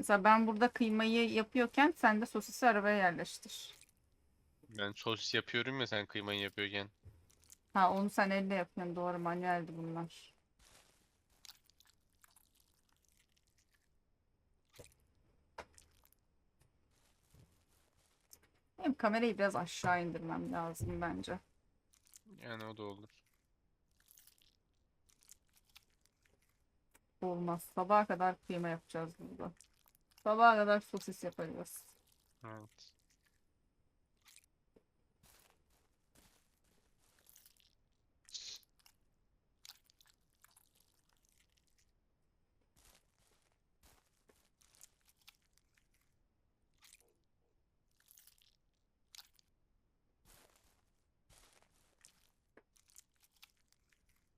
Mesela ben burada kıymayı yapıyorken sen de sosisi arabaya yerleştir. Ben sosis yapıyorum ya sen kıymayı yapıyorken. Ha onu sen elle yapıyorsun. Doğru manueldi bunlar. Benim kamerayı biraz aşağı indirmem lazım bence. Yani o da olur. Olmaz. Sabaha kadar kıyma yapacağız burada. Sabaha kadar sosis yapacağız. Evet.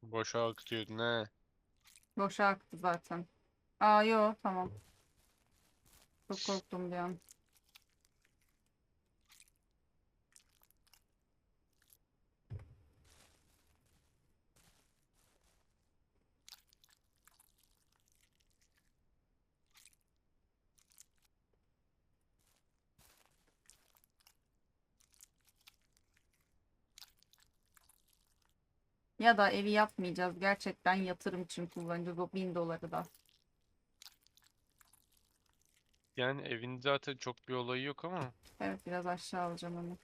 Boşa akıtıyordun he. Boşa aktı zaten. Aa yo tamam. Çok korktum bir an. Ya da evi yapmayacağız. Gerçekten yatırım için kullanacağız o bin doları da. Yani evin zaten çok bir olayı yok ama Evet biraz aşağı alacağım onu.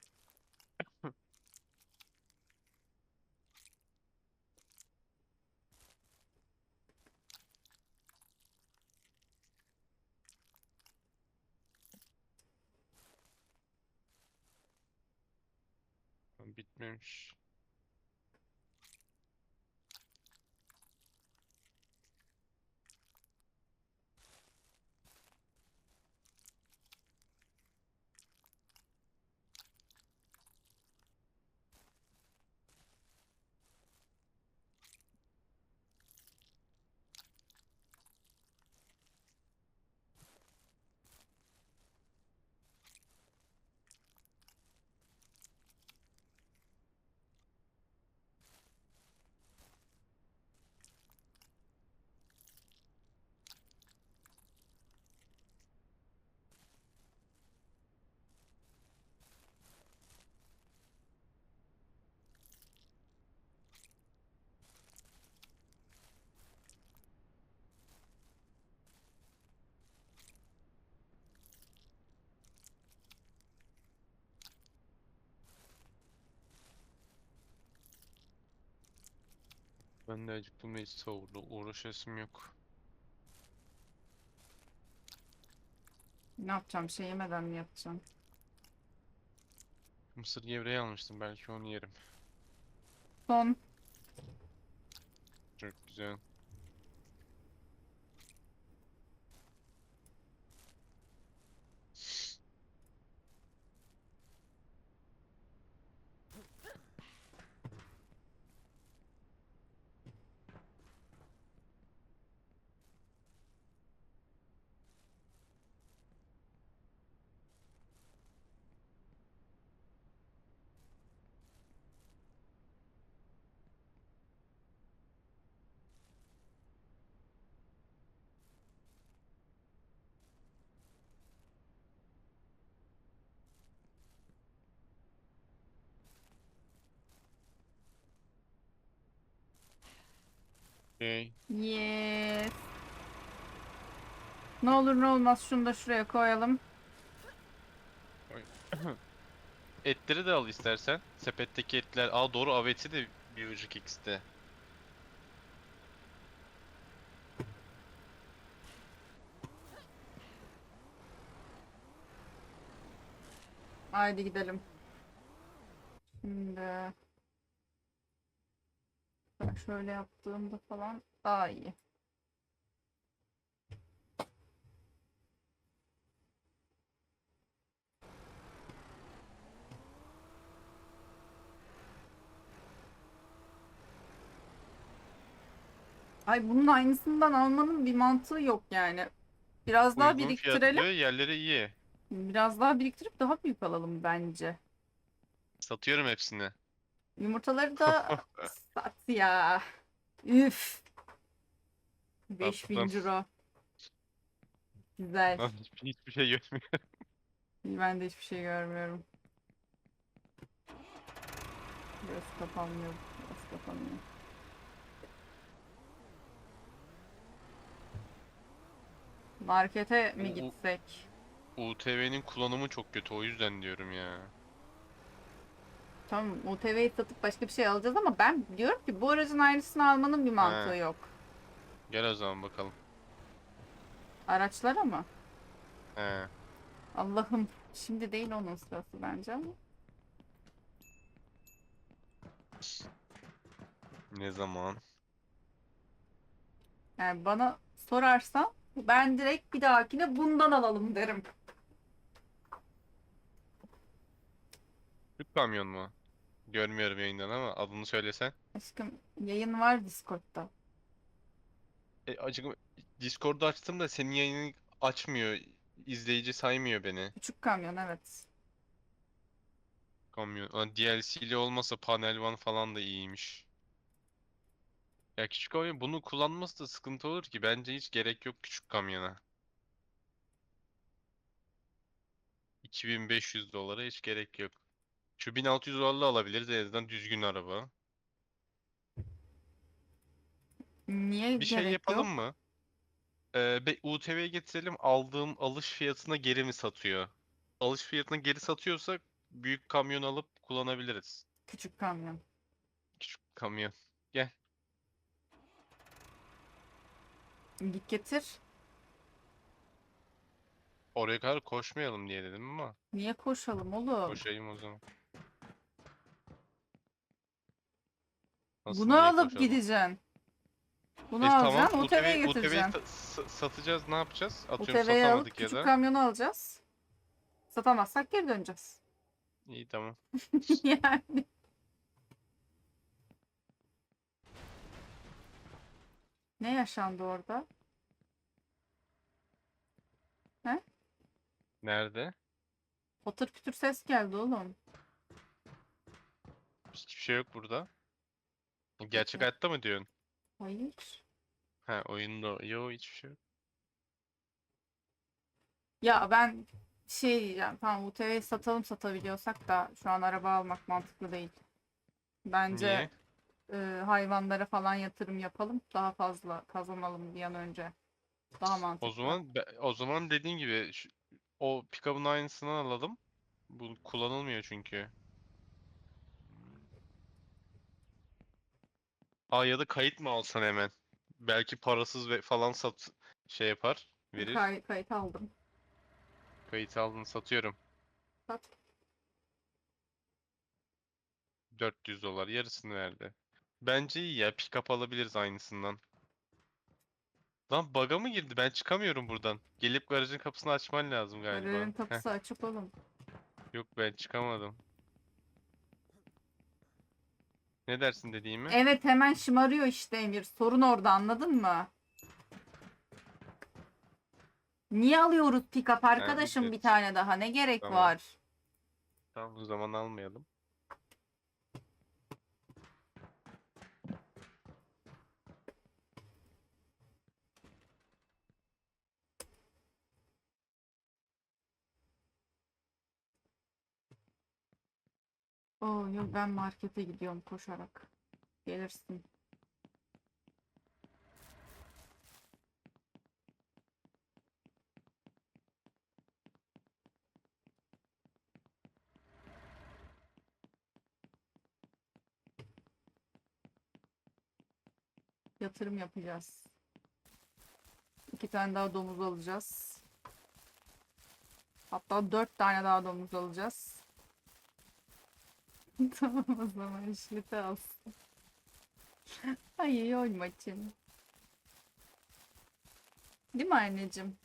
bitmemiş. Ben de acıktım da hiç savurdu. Uğraşasım yok. Ne yapacağım? Şey yemeden mi yapacağım? Mısır gevreği almıştım. Belki onu yerim. Son. Çok güzel. Şey, Yes. Ne olur ne olmaz şunu da şuraya koyalım. etleri de al istersen. Sepetteki etler. Aa doğru aveti de Biocik X'te. Haydi gidelim. Şimdi ben şöyle yaptığımda falan daha iyi. Ay bunun aynısından almanın bir mantığı yok yani. Biraz daha Uygun biriktirelim. fiyatlı, yerleri iyi. Biraz daha biriktirip daha büyük alalım bence. Satıyorum hepsini. Yumurtaları da sat ya. Üf. 5000 Sattım. euro. Güzel. Hiçbir, hiçbir şey görmüyorum. Ben de hiçbir şey görmüyorum. Burası kapanmıyor. Burası kapanmıyor. Markete mi gitsek? UTV'nin kullanımı çok kötü o yüzden diyorum ya. Tamam UTV'yi satıp başka bir şey alacağız ama ben diyorum ki bu aracın aynısını almanın bir mantığı He. yok. Gel o zaman bakalım. Araçlara mı? He. Allah'ım şimdi değil onun sırası bence ama. Ne zaman? Yani bana sorarsan ben direkt bir dahakine bundan alalım derim. Türk kamyon mu? Görmüyorum yayından ama adını söylesen. Aşkım yayın var Discord'da. E, acıkım Discord'u açtım da senin yayını açmıyor. İzleyici saymıyor beni. Küçük kamyon evet. Kamyon. Lan DLC'li olmasa Panel One falan da iyiymiş. Ya küçük kamyon bunu kullanması da sıkıntı olur ki. Bence hiç gerek yok küçük kamyona. 2500 dolara hiç gerek yok. Şu 1600 dolarla alabiliriz en azından düzgün araba. Niye Bir şey gerek yapalım yok? mı? Ee, be- UTV'ye getirelim aldığım alış fiyatına geri mi satıyor? Alış fiyatına geri satıyorsa büyük kamyon alıp kullanabiliriz. Küçük kamyon. Küçük kamyon. Gel. Git getir. Oraya kadar koşmayalım diye dedim ama Niye koşalım oğlum? koşayım o zaman. Nasıl Bunu alıp koşalım? gideceksin. Bunu E, tamam, alacaksın, UTV'ye UTV 'yi götüreceksin. sa- sa- satacağız ne yapacağız? Atıyorum UTV'ye alıp satamadık ya küçük da. kamyonu alacağız. Satamazsak geri döneceğiz. İyi tamam. Yani. Ne yaşandı orada? Nerede? Patır kütür ses geldi oğlum. Hiçbir şey yok burada. Gerçek hayatta mı diyorsun? Hayır. Ha oyunda. Yo hiçbir şey yok. Ya ben şey diyeceğim. Tamam UTV'yi satalım satabiliyorsak da şu an araba almak mantıklı değil. Bence Niye? e, hayvanlara falan yatırım yapalım. Daha fazla kazanalım bir an önce. Daha mantıklı. O zaman be- o zaman dediğin gibi şu- o pick-up'ın aynısını alalım. Bu kullanılmıyor çünkü. Aa ya da kayıt mı alsan hemen? Belki parasız ve falan sat şey yapar, verir. Kay- kayıt aldım. Kayıt aldın satıyorum. Sat. 400 dolar yarısını verdi. Bence iyi ya pick-up alabiliriz aynısından. Lan bug'a mı girdi? Ben çıkamıyorum buradan. Gelip garajın kapısını açman lazım galiba. Garajın Heh, kapısı açık oğlum. yok ben çıkamadım. Ne dersin dediğimi? Evet hemen şımarıyor işte Emir. Sorun orada anladın mı? Niye alıyoruz pick-up arkadaşım bir evet. tane daha? Ne gerek Tamam. var? Tamam o zaman almayalım. Oo yok ben markete gidiyorum koşarak. Gelirsin. Yatırım yapacağız. İki tane daha domuz alacağız. Hatta dört tane daha domuz alacağız. Tamam o zaman işlete alsın. Ay iyi oyun maçım. Değil mi anneciğim?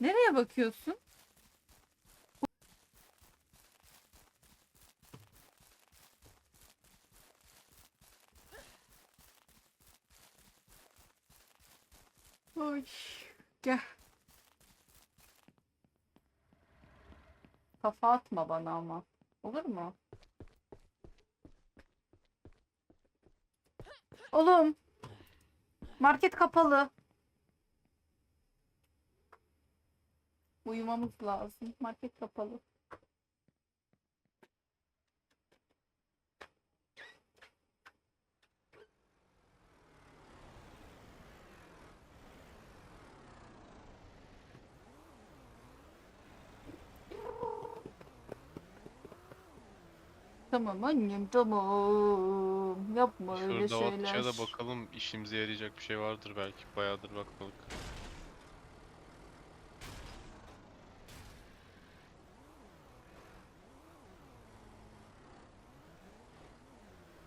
Nereye bakıyorsun? Oy, gel. Kafa atma bana ama. Olur mu? Oğlum. Market kapalı. Uyumamız lazım. Market kapalı. Tamam annem tamam. Yapma öyle Şurada şeyler. otçuya da bakalım işimize yarayacak bir şey vardır belki. Bayağıdır bakmadık.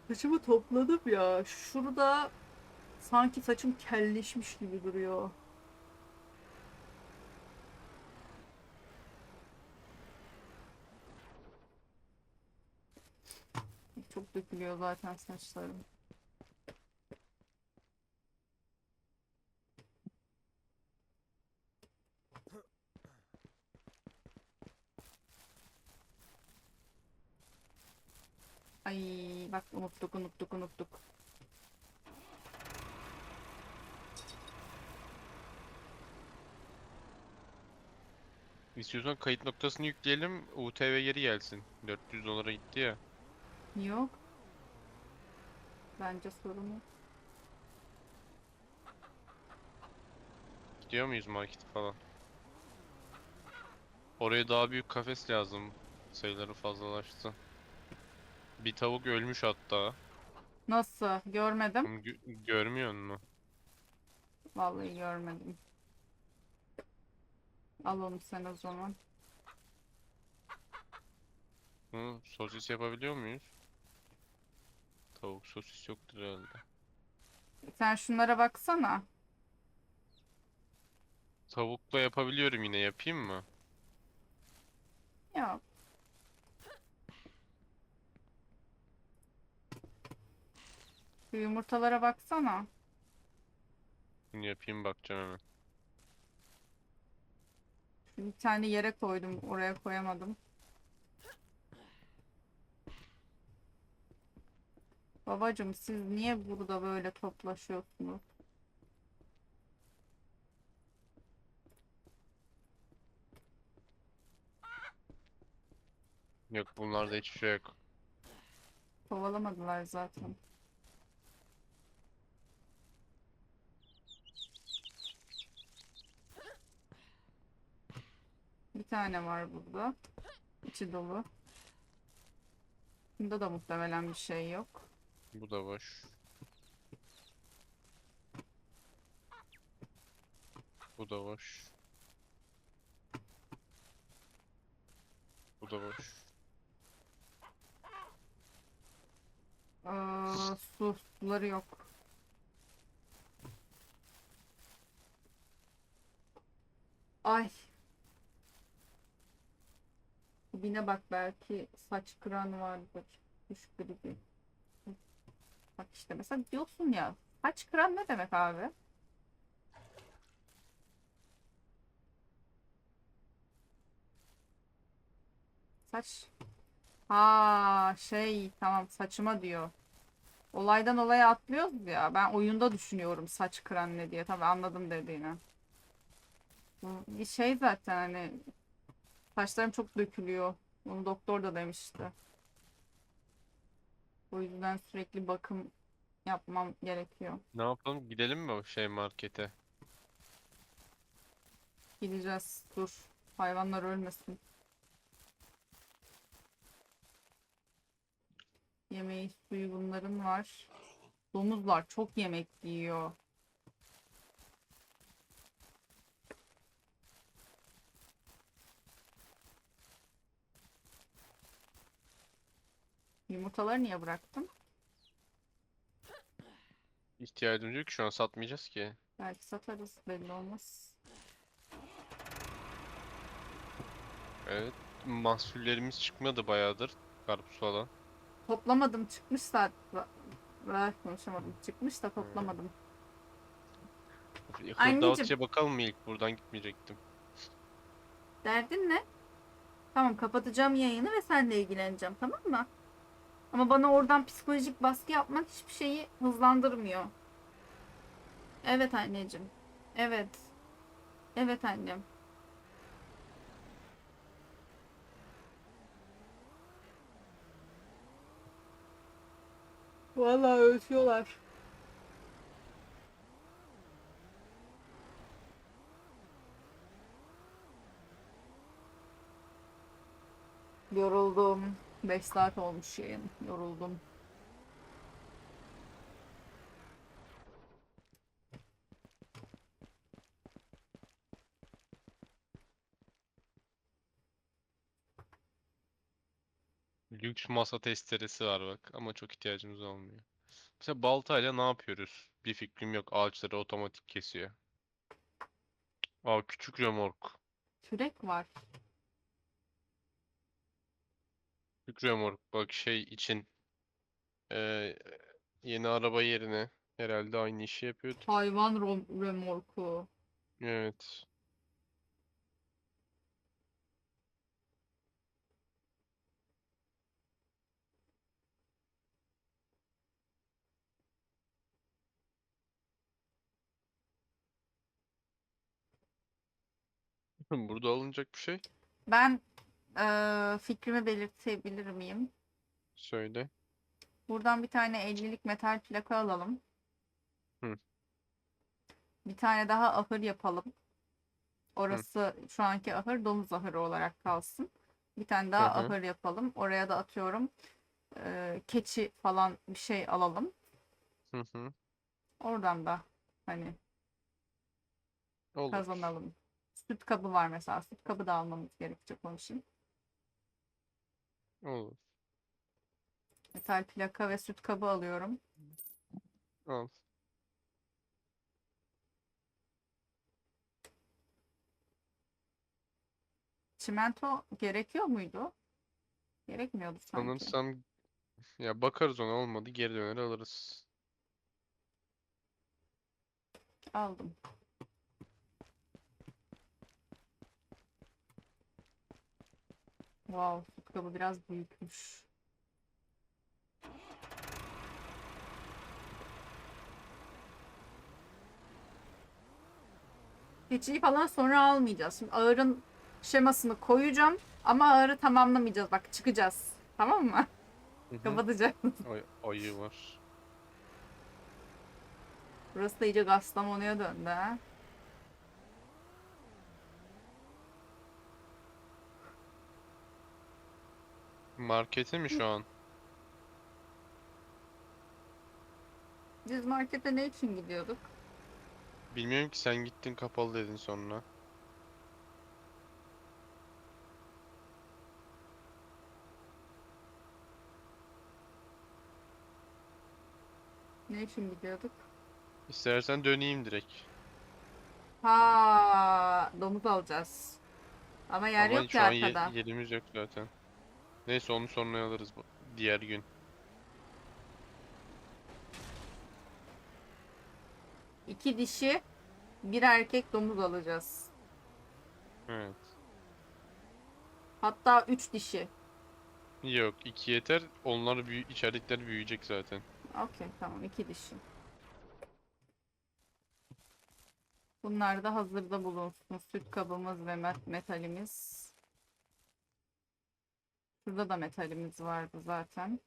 Saçımı topladım ya. Şurada sanki saçım kelleşmiş gibi duruyor. Çok dökülüyor zaten saçlarım. Ay bak unuttuk unuttuk unuttuk. İstiyorsan kayıt noktasını yükleyelim. UTV geri gelsin. 400 dolara gitti ya. Yok. Bence sorun yok. Gidiyor muyuz market falan? Oraya daha büyük kafes lazım. Sayıları fazlalaştı. Bir tavuk ölmüş hatta. Nasıl? Görmedim. Gö- görmüyor musun? Vallahi görmedim. Al onu sen o zaman. Hı, sosis yapabiliyor muyuz? Sosis yoktur herhalde. Sen şunlara baksana. Tavukla yapabiliyorum yine yapayım mı? Yok. Şu yumurtalara baksana. Bunu yapayım bakacağım hemen. Bir tane yere koydum. Oraya koyamadım. Babacım siz niye burada böyle toplaşıyorsunuz? Yok bunlarda hiçbir şey yok. Kovalamadılar zaten. Bir tane var burada. İçi dolu. Bunda da muhtemelen bir şey yok. Bu da boş. Bu da boş. Bu da boş. Aa, su, suları yok. Ay. Dibine bak belki saç kıran vardır. Kuş gribi. Bak işte mesela diyorsun ya. Saç kıran ne demek abi? Saç. Ha şey tamam saçıma diyor. Olaydan olaya atlıyoruz ya. Ben oyunda düşünüyorum saç kıran ne diye. Tabii anladım dediğini. Bir şey zaten hani saçlarım çok dökülüyor. Bunu doktor da demişti. O yüzden sürekli bakım yapmam gerekiyor. Ne yapalım? Gidelim mi o şey markete? Gideceğiz. Dur. Hayvanlar ölmesin. Yemeği, suyu bunların var. Domuzlar çok yemek yiyor. Yumurtaları niye bıraktım? İhtiyacımız yok ki şu an satmayacağız ki. Belki satarız belli olmaz. Evet. Mahsullerimiz çıkmadı bayağıdır. Karpuz falan. Toplamadım çıkmış. Ver konuşamadım. Çıkmış da toplamadım. Anneciğim. Hırdavatçıya bakalım mı ilk? Buradan gitmeyecektim. Derdin ne? Tamam kapatacağım yayını ve seninle ilgileneceğim tamam mı? Ama bana oradan psikolojik baskı yapmak hiçbir şeyi hızlandırmıyor. Evet anneciğim. Evet. Evet annem. Vallahi ötüyorlar. Yoruldum. 5 saat olmuş yayın. Yoruldum. Lüks masa testeresi var bak ama çok ihtiyacımız olmuyor. Mesela baltayla ne yapıyoruz? Bir fikrim yok. Ağaçları otomatik kesiyor. Aa küçük römork. Kürek var. Küçük römork bak şey için eee, yeni araba yerine herhalde aynı işi yapıyordu. Hayvan rom- römorku. Evet. Burada alınacak bir şey. Ben fikrimi belirtebilir miyim? Söyle. Buradan bir tane 50'lik metal plaka alalım. Hı. Bir tane daha ahır yapalım. Orası şu anki ahır domuz ahırı olarak kalsın. Bir tane daha Hı hı. ahır yapalım. Oraya da atıyorum eee, keçi falan bir şey alalım. Hı hı. Oradan da hani Olur. kazanalım. Süt kabı var mesela. Süt kabı da almamız gerekecek onun için. Olur. Metal plaka ve süt kabı alıyorum. Al. Çimento gerekiyor muydu? Gerekmiyordu sanki. Sanırsam ya bakarız ona olmadı geri döner alırız. Aldım. Wow, kabı biraz büyükmüş. Keçiyi falan sonra almayacağız. Şimdi ağırın şemasını koyacağım ama ağırı tamamlamayacağız. Bak çıkacağız. Tamam mı? Hı hı. Kapatacağız. Ay, ayı var. Burası da iyice Gastamonu'ya döndü ha. Marketi mi şu an? Biz markete ne için gidiyorduk? Bilmiyorum ki sen gittin kapalı dedin sonra. Ne için gidiyorduk? İstersen döneyim direkt. Ha, domuz alacağız. Ama yer Ama yok şu ya an ye- arkada. yerimiz yok zaten. Neyse onu sonra alırız bu diğer gün. İki dişi, bir erkek domuz alacağız. Evet. Hatta üç dişi. Yok iki yeter. Onlar büyü içerikler büyüyecek zaten. Okey tamam iki dişi. Bunlar da hazırda bulunsun. Süt kabımız ve met- metalimiz. Şurada da metalimiz vardı zaten.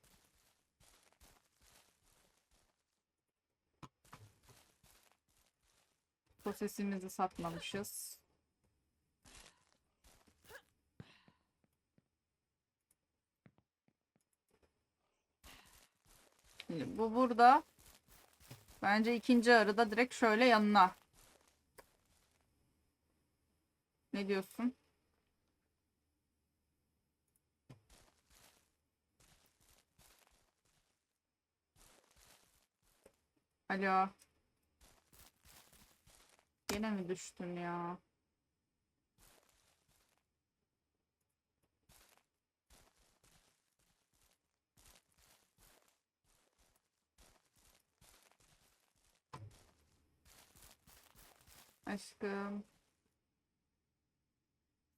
Sosisimizi satmamışız. Şimdi bu burada. Bence ikinci arıda direkt şöyle yanına. Ne diyorsun? Alo. Yine mi düştün ya? Aşkım.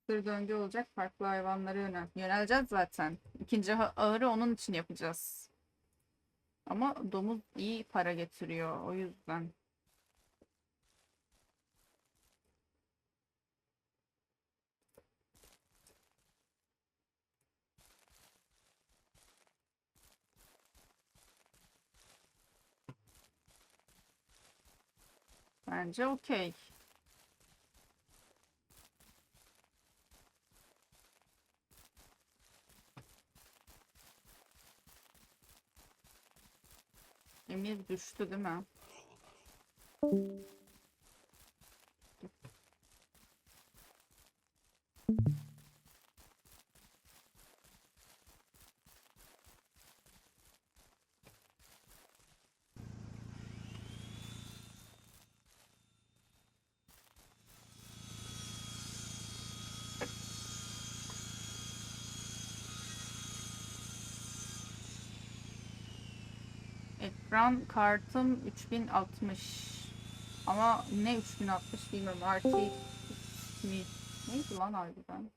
Sır döngü olacak. Farklı hayvanlara yönel. Yöneleceğiz zaten. İkinci ağırı onun için yapacağız. Ama domuz iyi para getiriyor o yüzden. Bence okey. Emir düştü değil mi? Ekran kartım 3060. Ama ne 3060 bilmiyorum. RTX mi? Neydi lan harbiden?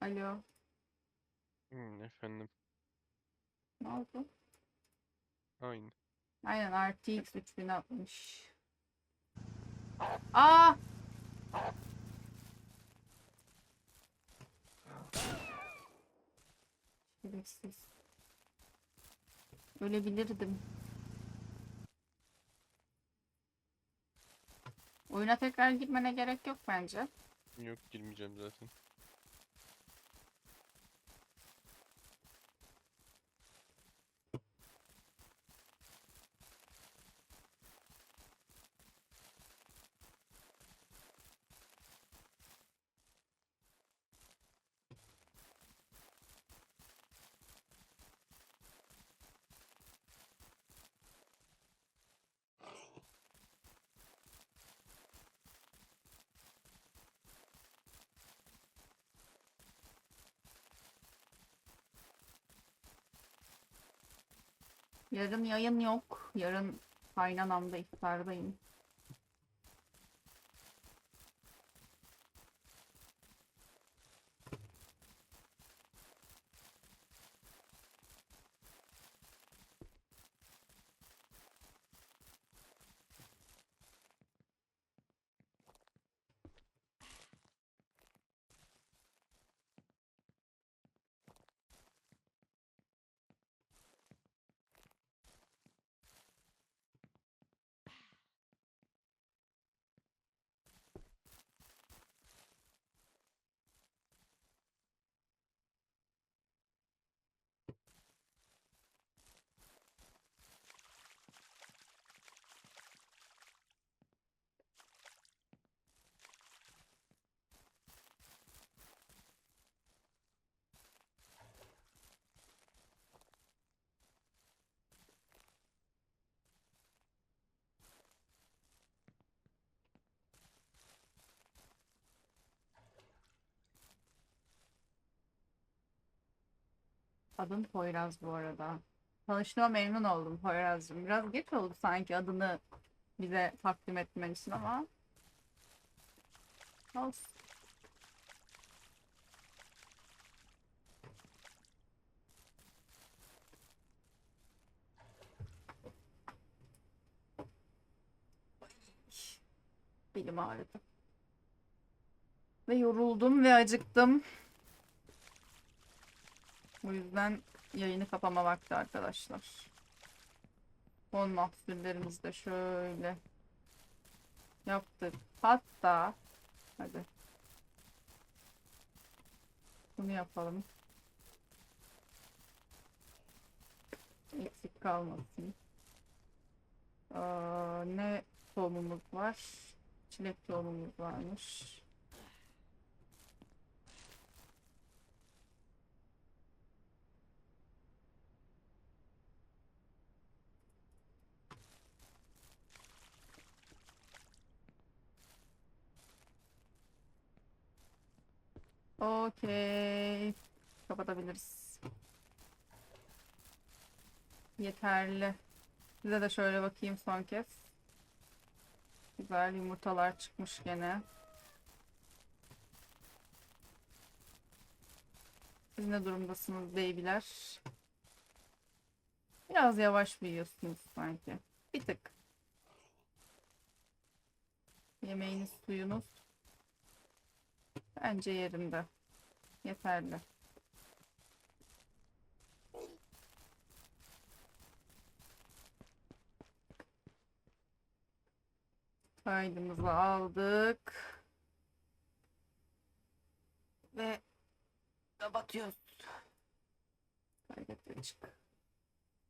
Alo. Hmm, efendim. Ne oldu? Aynı. Aynen RTX 3060. Aa! Şerefsiz. Ölebilirdim. Oyuna tekrar girmene gerek yok bence. Yok girmeyeceğim zaten. Yarın yayın yok. Yarın kaynanamda iftardayım. Adım Poyraz bu arada. Tanıştığıma memnun oldum Poyraz'cığım. Biraz geç oldu sanki adını bize takdim etmen için ama. Olsun. Belim ağrıdı. Ve yoruldum ve acıktım. O yüzden yayını kapama vakti arkadaşlar. Son mahsullerimizi de şöyle yaptık. Hatta hadi bunu yapalım. Eksik kalmasın. Aa, ne tohumumuz var? Çilek tohumumuz varmış. Okey. Kapatabiliriz. Yeterli. Size de şöyle bakayım son kez. Güzel yumurtalar çıkmış gene. Siz ne durumdasınız beybiler? Biraz yavaş büyüyorsunuz sanki. Bir tık. Yemeğiniz, suyunuz Bence yerinde. Yeterli. Kaydımızı aldık. Ve kapatıyoruz. Kaydet çık.